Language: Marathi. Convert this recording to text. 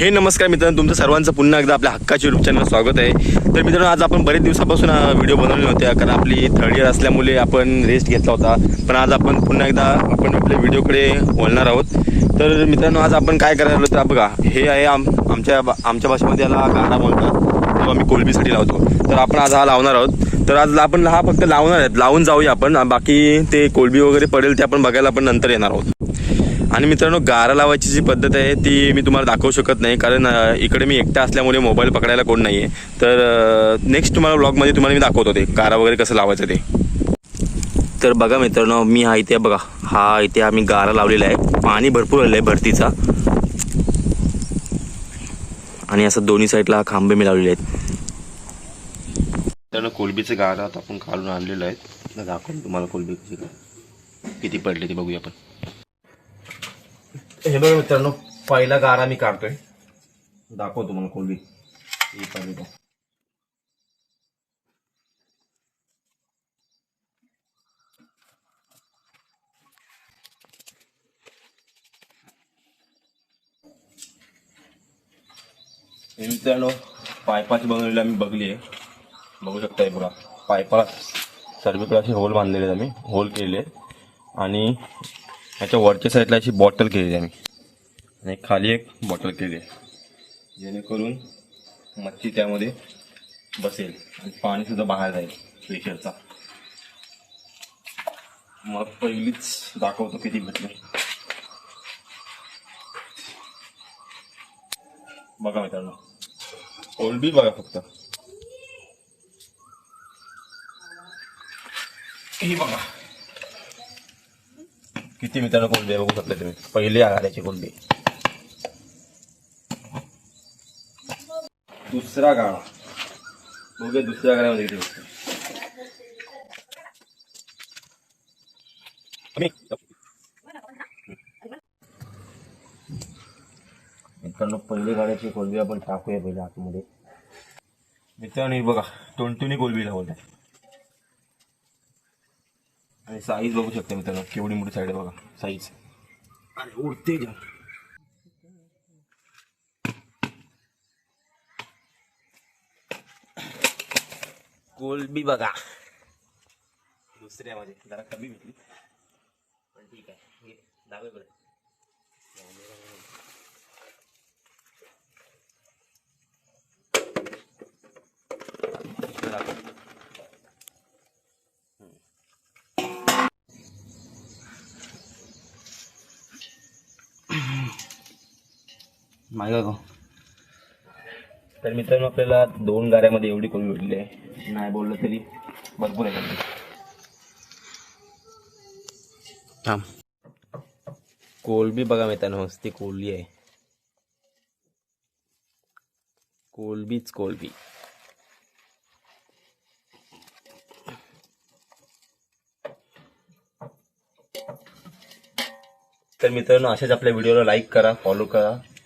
हे नमस्कार मित्रांनो तुमचं सर्वांचं पुन्हा एकदा आपल्या हक्काच्या युट्यूब चॅनल स्वागत आहे. तर मित्रांनो आज आपण बरेच दिवसापासून व्हिडिओ बनवले होत्या कारण आपली थर्ड इयर असल्यामुळे आपण रेस्ट घेतला होता. पण आज आपण पुन्हा एकदा आपण आपल्या व्हिडिओकडे वळणार आहोत. तर मित्रांनो आज आपण काय करायला आलो तर बघा हे आहे आम आमच्या आमच्या भाषेमध्ये याला गाडा बोलतात तो आम्ही कोलबीसाठी लावतो. तर आपण आज हा लावणार आहोत. तर आज आपण हा फक्त लावणार आहेत. लावून जाऊया आपण. बाकी ते कोलबी वगैरे पडेल ते आपण बघायला आपण नंतर येणार आहोत. आणि मित्रांनो गारा लावायची जी पद्धत आहे ती मी तुम्हाला दाखवू शकत नाही कारण इकडे मी एकटा असल्यामुळे मोबाईल पकडायला कोण नाही आहे तर नेक्स्ट तुम्हाला ब्लॉगमध्ये तुम्हाला मी दाखवतो ते गारा वगैरे कसं लावायचं ते. तर बघा मित्रांनो मी हा इथे बघा हा इथे आम्ही गारा लावलेला आहे. पाणी भरपूर आलेलं आहे भरतीचा. आणि असं दोन्ही साईडला खांबे मी लावलेले आहेत. मित्रांनो कोलबीचे गारा आता आपण काढून आणलेलं आहे. दाखवून तुम्हाला कोलबी किती पडले ते बघूया आपण. हे बघा मित्रांनो पहिला गारा मी काढतोय. दाखवतो तुम्हाला कोलबी एक आली हे मित्रांनो पायपाची बनवलेली आम्ही बघली आहे बघू शकताय बघा पायपाला सर्वीकडे असे होल बांधलेले आहेत आम्ही होल केले आणि ह्याच्या वरच्या साईडला अशी बॉटल केलेली आहे आम्ही आणि खाली एक बॉटल केली. आहे जेणेकरून मच्छी त्यामध्ये बसेल आणि पाणी सुद्धा बाहेर जाईल प्रेशरचा मग पहिलीच दाखवतो किती भेटले. बघा मित्रांनो. कोलबी बघा फक्त. ही बघा. किती मित्रांनो कोलबी आहे बघू शकता तुम्ही. पहिली आघाड्याची कोलबी दुसरा गाळा. बघूया दुसऱ्या गाळ्यामध्ये किती बघतो मित्रांनो पहिली गाड्याची कोलबी आपण टाकूया पहिल्या आतमध्ये मित्रांनो हे बघा टोणटुनी कोलबी लावत आहे आणि साईज बघू शकता मित्रांनो केवढी मोठी साईड आहे बघा साईज आणि उडते जा कोलबी बघा. दुसऱ्या माझे जरा कमी भेटली. पण ठीक आहे हे डावीकडे मागा तर मित्रांनो आपल्याला दोन गाड्यामध्ये एवढी कोलबी भेटली आहे. नाही बोललं तरी भरपूर आहे. थांब. कोलबी बघा मित्रांनो ती कोलबी आहे. कोलबीच कोलबी. तर मित्रांनो अशाच आपल्या व्हिडिओला लाईक करा फॉलो करा.